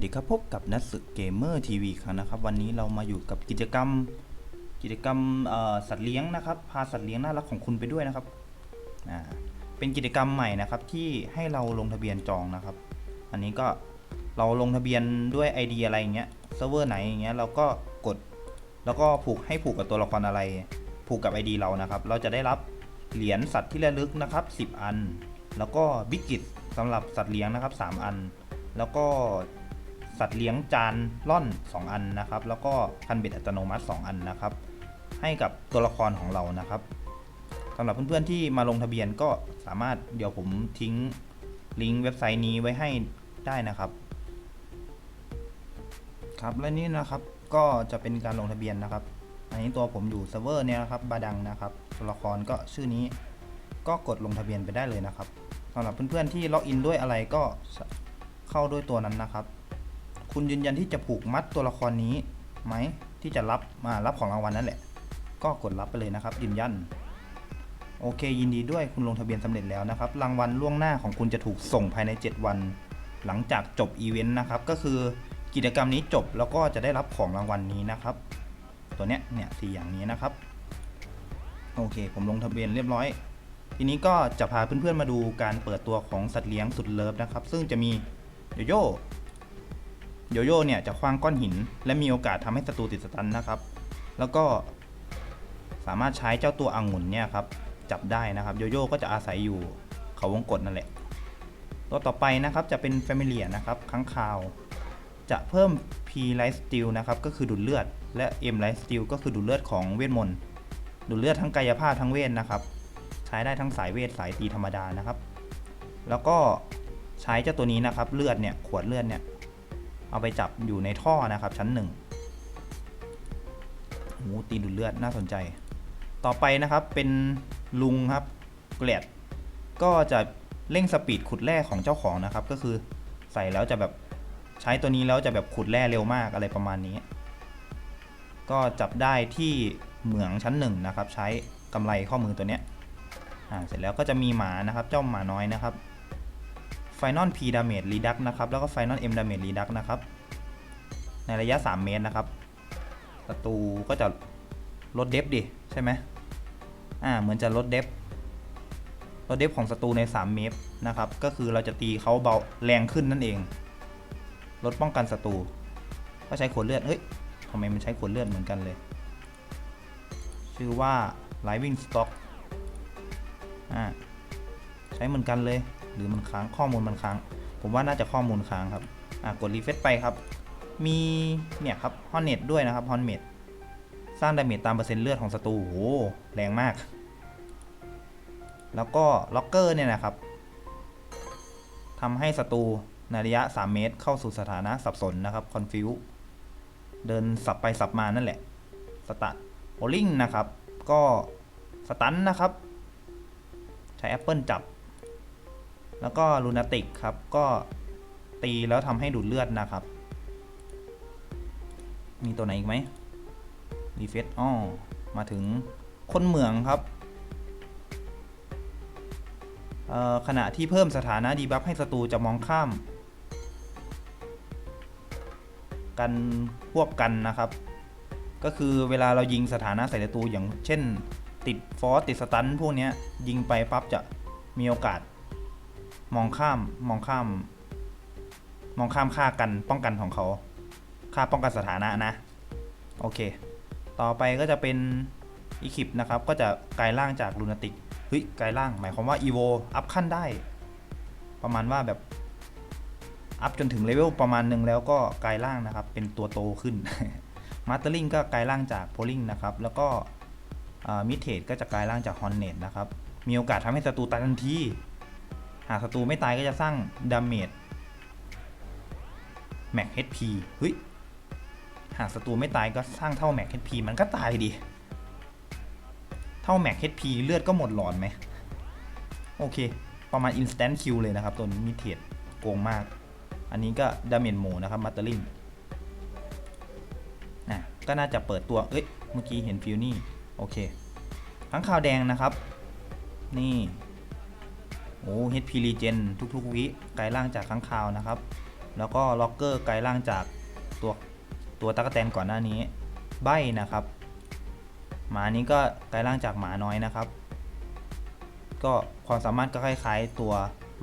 สดีครับพบกับนัทสึเกมเมอร์ทีวีครับนะครับ วันนี้เรามาอยู่กับกิจกรรม กิจกรรมสัตว์เลี้ยงนะครับ พาสัตว์เลี้ยงน่ารักของคุณไปด้วยนะครับเป็นกิจกรรมใหม่นะครับที่ให้เราลงทะเบียนจองนะครับ อันนี้ก็เราลงทะเบียนด้วย ID อะไรอย่างเงี้ยเซิร์ฟเวอร์ไหนอย่างเงี้ยเราก็กด แล้วก็ผูกให้ผูกกับตัวละครอะไร ผูกกับ ID เรานะครับ เราจะได้รับเหรียญสัตว์ที่ระลึกนะครับ 10 อัน แล้วก็บิกกิตสำหรับสัตว์เลี้ยงนะครับ 3 อัน แล้วก็ สัตว์เลี้ยงจานล่อน 2 อันนะครับ แล้วก็คันเบ็ดอัตโนมัติ 2 อันนะครับ ให้กับตัวละครของเรานะครับสำหรับเพื่อนๆที่มาลงทะเบียนก็สามารถเดี๋ยวผมทิ้งลิงก์เว็บไซต์นี้ไว้ให้ได้นะครับครับและนี่นะครับก็จะเป็นการลงทะเบียนนะครับ อันนี้ตัวผมอยู่เซิร์ฟเวอร์เนี่ยนะครับบาดังนะครับตัวละครก็ชื่อนี้ก็กดลงทะเบียนไปได้เลยนะครับสำหรับเพื่อนๆที่ล็อกอินด้วยอะไรก็เข้าด้วยตัวนั้นนะครับ คุณยืนยันที่จะผูกมัดตัวละครนี้ไหมที่จะรับมารับของรางวัลนั่นแหละ ก็กดรับไปเลยนะครับ ยืนยัน โอเค ยินดีด้วยคุณลงทะเบียนสำเร็จแล้วนะครับ รางวัลล่วงหน้าของคุณจะถูกส่งภายใน 7 วัน หลังจากจบอีเวนต์นะครับ ก็คือกิจกรรมนี้จบแล้วก็จะได้รับของรางวัลนี้นะครับ ตัวเนี้ยเนี่ยสีอย่างนี้นะครับโอเค ผมลงทะเบียนเรียบร้อย ทีนี้ก็จะพาเพื่อนๆมาดูการเปิดตัวของสัตว์เลี้ยงสุดเลิฟนะครับ ซึ่งจะมีโยโย่ โยโย่เนี่ยจะคว้างก้อนหิน และมีโอกาสทำให้ศัตรูติดสตันนะครับ แล้วก็สามารถใช้เจ้าตัวองุ่นเนี่ยครับจับได้นะครับโยโย่ก็จะอาศัยอยู่เขาวงกฏนั่นแหละ ตัวต่อไปนะครับจะเป็น f a m i l i a นะครับค้างคาว จะเพิ่ม P Life Steal นะครับก็คือดูดเลือด และ M Life Steal ก็คือดูดเลือดของเวทมนต์ดูดเลือดทั้งกายภาพทั้งเวทนะครับ ใช้ได้ทั้งสายเวทสายตีธรรมดานะครับ แล้วก็ใช้เจ้าตัวนี้นะครับเลือดเนี่ยขวดเลือดเนี่ย เอาไปจับอยู่ในท่อนะครับชั้นหนึ่งโหตีดูดเลือดน่าสนใจ ต่อไปนะครับเป็นลุงครับเกลียดก็จะเร่งสปีดขุดแร่ของเจ้าของนะครับ ก็คือใส่แล้วจะแบบใช้ตัวนี้แล้วจะแบบขุดแร่เร็วมากอะไรประมาณนี้ ก็จับได้ที่เหมืองชั้นหนึ่งนะครับ ใช้กำไรข้อมือตัวเนี้ยอ่าเสร็จแล้วก็จะมีหมานะครับ เจ้าหมาน้อยนะครับ Final P Damage Reduct นะครับ แล้วก็ Final M Damage Reduct นะครับ ในระยะ 3 เมตรนะครับศัตรูก็จะลดเดฟดิ ใช่ไหมอ่า เหมือนจะลดเดฟลดเดฟของศัตรูใน 3 เมตรนะครับ ก็คือเราจะตีเขาเบาแรงขึ้นนั่นเอง ลดป้องกันศัตรู ก็ใช้ขวดเลือด เฮ้ยทำไมมันใช้ขวดเลือดเหมือนกันเลย ชื่อว่า Living Stock อ่า ใช้เหมือนกันเลย หรือมันค้างข้อมูลมันค้าง ผมว่าน่าจะข้อมูลค้างครับอ่ากดรีเฟซไปครับ มีเนี่ยครับฮอนเน็ตด้วยนะครับฮอนเมดสร้างดาเมจตามเปอร์เซ็นต์เลือดของศัตรูโอ้โหแรงมาก แล้วก็ล็อกเกอร์เนี่ยนะครับทำให้ศัตรูในระยะ 3 เมตร เข้าสู่สถานะสับสนนะครับคอนฟิวเดินสับไปสับมานั่นแหละสตาร์โอลิงนะครับ ก็สตันนะครับ ใช้แอปเปิลจับ แล้วก็ลูนาติกครับ ก็ตีแล้วทำให้ดูดเลือดนะครับ มีตัวไหนอีกไหมรีเฟซอ้อมาถึงคนเหมืองครับเอ่อขณะที่เพิ่มสถานะดีบัฟให้ศัตรูจะมองข้าม กันพวกกันนะครับ ก็คือเวลาเรายิงสถานะใส่ศัตรูอย่างเช่น ติดฟอสติดสตันพวกนี้ยิงไปปั๊บจะมีโอกาส มองข้ามมองข้าม มองข้ามค่ากันป้องกันของเขาค่าป้องกันสถานะนะ โอเค ต่อไปก็จะเป็นอีคิปนะครับ ก็จะกลายร่างจากลูนาติกเฮ้ยกลายร่าง หมายความว่าอีโวอัพขั้นได้ ประมาณว่าแบบ อัพจนถึงเลเวลประมาณหนึ่งแล้วก็กลายร่างนะครับ เป็นตัวโตขึ้นมาสเตอร์ลิงก็กลายร่างจากโพลิงนะครับ แล้วก็มิเทดก็จะกลายร่างจากฮอนเนตนะครับ มีโอกาสทำให้ศัตรูตายทันที หากศัตรูไม่ตายก็จะสร้างดาเมจแม็ก HP เฮ้ย หากศัตรูไม่ตายก็สร้างเท่าแม็ก HP มันก็ตายดิเท่าแม็ก HP เลือดก็หมดหลอดไหม โอเค ประมาณ instant kill เลยนะครับ ตัวมิเทดโกงมาก อันนี้ก็ดาเมจโมนะครับมัตเตอร์ลิงอะก็น่าจะเปิดตัว เอ้ย เมื่อกี้เห็นฟิวนี่ โอเคข้งข่าวแดงนะครับ นี่ โอ้ HP Regen ทุกๆวิไกลายร่างจากข้างคาวนะครับ แล้วก็ล็อกเกอร์ไกลายร่างจากตัวตัวตั๊กแตนก่อนหน้านี้ ใบนะครับ หมานี้ก็ไกลายร่างจากหมาน้อยนะครับ ก็ความสามารถก็คล้ายๆตัว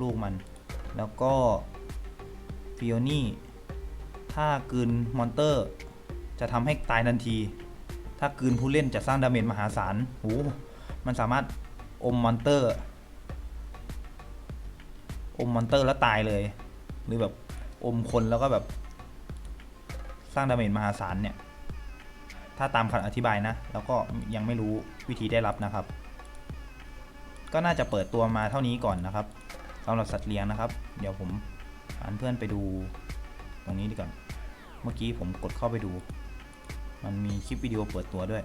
ลูกมัน แล้วก็ฟิโอนี่ถ้ากืนมอนเตอร์ จะทำให้ตายทันที ถ้ากืนผู้เล่นจะสร้างดาเมจมหาศาลโอ้มันสามารถอมมอนเตอร์ อมมอนเตอร์แล้วตายเลย หรือแบบอมคนแล้วก็แบบ สร้างดาเมจมหาศาลเนี่ย ถ้าตามคำอธิบายนะ แล้วก็ยังไม่รู้วิธีได้รับนะครับ ก็น่าจะเปิดตัวมาเท่านี้ก่อนนะครับสำหรับสัตว์เลี้ยงนะครับ เดี๋ยวผมพาเพื่อนไปดูตรงนี้ดีก่อนเมื่อกี้ผมกดเข้าไปดู มันมีคลิปวิดีโอเปิดตัวด้วย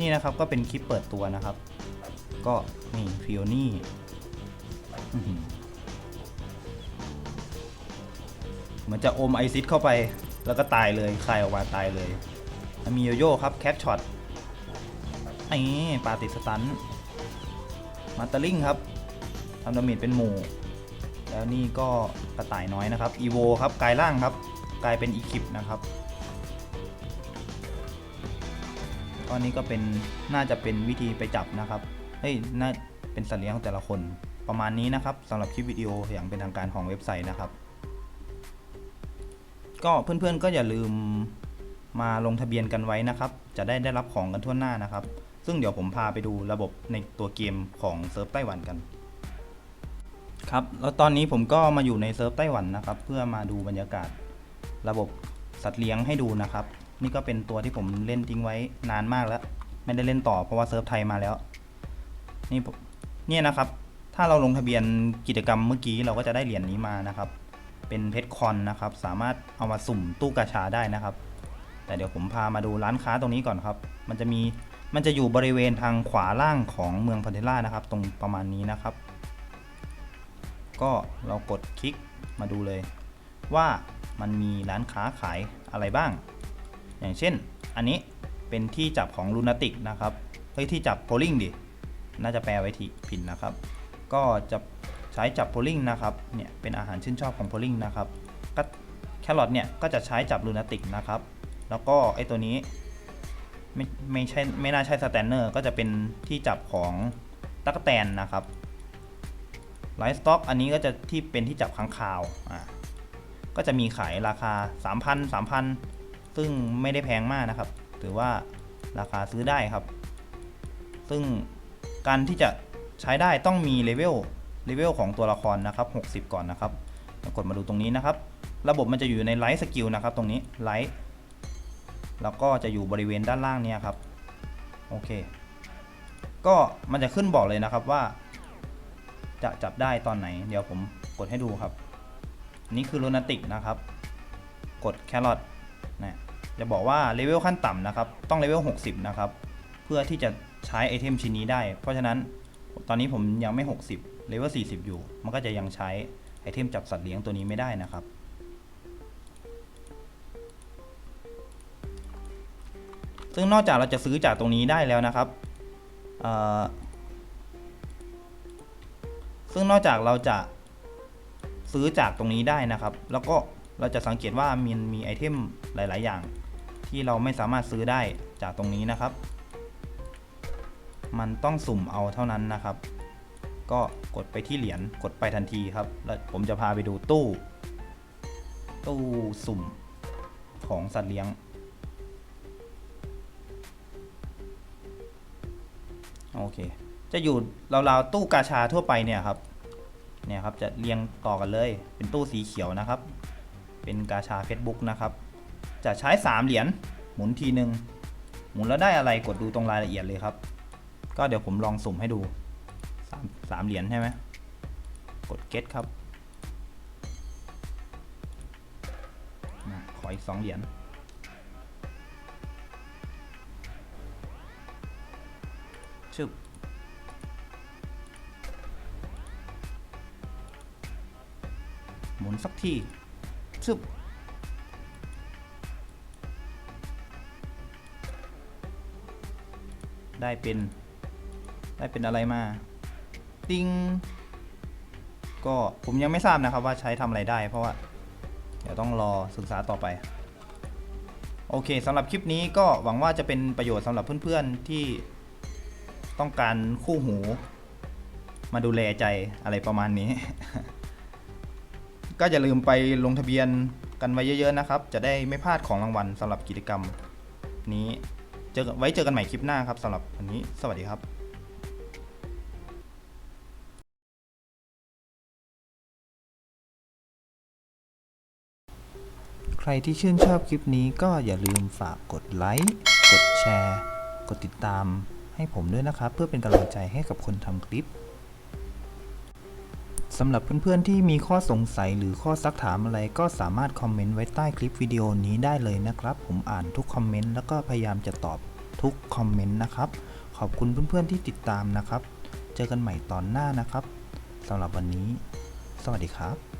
นี่นะครับก็เป็นคลิปเปิดตัวนะครับ ก็นี่ฟิโอนี่ เหมือนจะอมไอซิดเข้าไป แล้วก็ตายเลยคายออกมาตายเลยมีโยโย่ครับแคทช็อตไอ้ปาติสตันมาตาลิงครับทำดาเมจเป็นหมู่ แล้วนี่ก็กระต่ายน้อยนะครับอีโวครับกลายร่างครับ กลายเป็นอีคิปนะครับตอนนี้ก็เป็นน่าจะเป็นวิธีไปจับนะครับเฮ้ยน่าเป็นสัตว์เลี้ยงของแต่ละคนประมาณนี้นะครับสำหรับคลิปวิดีโออย่างเป็นทางการของเว็บไซต์นะครับ ก็เพื่อนๆก็อย่าลืมมาลงทะเบียนกันไว้นะครับ จะได้ได้รับของกันทั่วหน้านะครับ ซึ่งเดี๋ยวผมพาไปดูระบบในตัวเกมของเซิร์ฟไต้หวันกัน ครับ แล้วตอนนี้ผมก็มาอยู่ในเซิร์ฟไต้หวันนะครับ เพื่อมาดูบรรยากาศ ระบบสัตว์เลี้ยงให้ดูนะครับ นี่ก็เป็นตัวที่ผมเล่นทิ้งไว้นานมากแล้ว ไม่ได้เล่นต่อเพราะว่าเซิร์ฟไทยมาแล้ว นี่เนี่ยนะครับ ถ้าเราลงทะเบียนกิจกรรมเมื่อกี้เราก็จะได้เหรียญนี้มานะครับ เป็นเพชรคอนนะครับ สามารถเอามาสุ่มตู้กาชาได้นะครับ แต่เดี๋ยวผมพามาดูร้านค้าตรงนี้ก่อนครับ มันจะมีมันจะอยู่บริเวณทางขวาล่างของเมืองพันเทล่านะครับ ตรงประมาณนี้นะครับ ก็เรากดคลิกมาดูเลย ว่ามันมีร้านค้าขายอะไรบ้าง อย่างเช่น อันนี้เป็นที่จับของลูนาติกนะครับเฮ้ยที่จับโพลิงดิน่าจะแปลไว้ที่ผิดนะครับ ก็จะ ใช้จับโพลิงนะครับเนี่ยเป็นอาหารชื่นชอบของโพลิงนะครับก็แครอทเนี่ยก็จะใช้จับลูนาติกนะครับ แล้วก็ไอตัวนี้ไม่ไม่ใช่ไม่น่าใช่สแตนเนอร์ก็จะเป็นที่จับของตั๊กแตนนะครับไลฟ์สต็อกอันนี้ก็จะที่เป็นที่จับค้างคาวอ่าก็จะมีขายราคา 3,000 3,000 ซึ่งไม่ได้แพงมากนะครับ ถือว่าราคาซื้อได้ครับ ซึ่งการที่จะใช้ได้ต้องมีเลเวล เลเวลของตัวละครนะครับ 60 ก่อนนะครับกดมาดูตรงนี้นะครับ ระบบมันจะอยู่ในไลท์สกิลนะครับ ตรงนี้ไลท์แล้วก็จะอยู่บริเวณด้านล่างเนี้ครับ โอเค ก็มันจะขึ้นบอกเลยนะครับว่า จะจับได้ตอนไหน เดี๋ยวผมกดให้ดูครับนนี่คือโลนาติกนะครับ กดแครอทนะจะบอกว่าเลเวลขั้นต่ำนะครับ ต้องเลเวล 60 นะครับ เพื่อที่จะใช้ไอเทมชิ้นนี้ได้ เพราะฉะนั้นตอนนี้ผมยังไม่ 60 เลเวล40 อยู่ มันก็จะยังใช้ไอเทมจับสัตว์เลี้ยงตัวนี้ไม่ได้นะครับ ซึ่งนอกจากเราจะซื้อจากตรงนี้ได้แล้วนะครับ ซึ่งนอกจากเราจะซื้อจากตรงนี้ได้นะครับ แล้วก็เราจะสังเกตว่ามันมีไอเทมหลาย ๆ อย่าง ที่เราไม่สามารถซื้อได้จากตรงนี้นะครับ มันต้องสุ่มเอาเท่านั้นนะครับ ก็กดไปที่เหรียญกดไปทันทีครับ แล้วผมจะพาไปดูตู้ ตู้สุ่มของสัตว์เลี้ยง โอเค จะอยู่ราวๆตู้กาชาทั่วไปเนี่ยครับ เนี่ยครับจะเรียงต่อกันเลย เป็นตู้สีเขียวนะครับ เป็นกาชา Facebook นะครับ จะใช้ 3 เหรียญหมุนทีหนึ่งหมุนแล้วได้อะไรกดดูตรงรายละเอียดเลยครับ ก็เดี๋ยวผมลองสุ่มให้ดู 3 3เหรียญใช่ไหมกด get ครับขออีก2เหรียญชึบหมุนสักทีชึบได้เป็น ได้เป็นอะไรมา ติงก็ผมยังไม่ทราบนะครับว่าใช้ทำอะไรได้ เพราะว่า เดี๋ยวต้องรอศึกษาต่อไป โอเคสำหรับคลิปนี้ก็หวังว่าจะเป็นประโยชน์สำหรับเพื่อนๆที่ต้องการคู่หู มาดูแลใจอะไรประมาณนี้ ก็อย่าลืมไปลงทะเบียนกันไว้เยอะๆนะครับ จะได้ไม่พลาดของรางวัลสำหรับกิจกรรมนี้เจอไว้เจอกันใหม่คลิปหน้าครับสำหรับวันนี้ สวัสดีครับ ใครที่ชื่นชอบคลิปนี้ก็อย่าลืมฝากกดไลค์ กดแชร์ กดติดตามให้ผมด้วยนะครับ เพื่อเป็นกำลังใจให้กับคนทำคลิปสำหรับเพื่อนๆที่มีข้อสงสัยหรือข้อซักถามอะไรก็สามารถคอมเมนต์ไว้ใต้คลิปวิดีโอนี้ได้เลยนะครับ ผมอ่านทุกคอมเมนต์แล้วก็พยายามจะตอบทุกคอมเมนต์นะครับ ขอบคุณเพื่อนๆที่ติดตามนะครับ เจอกันใหม่ตอนหน้านะครับสำหรับวันนี้ สวัสดีครับ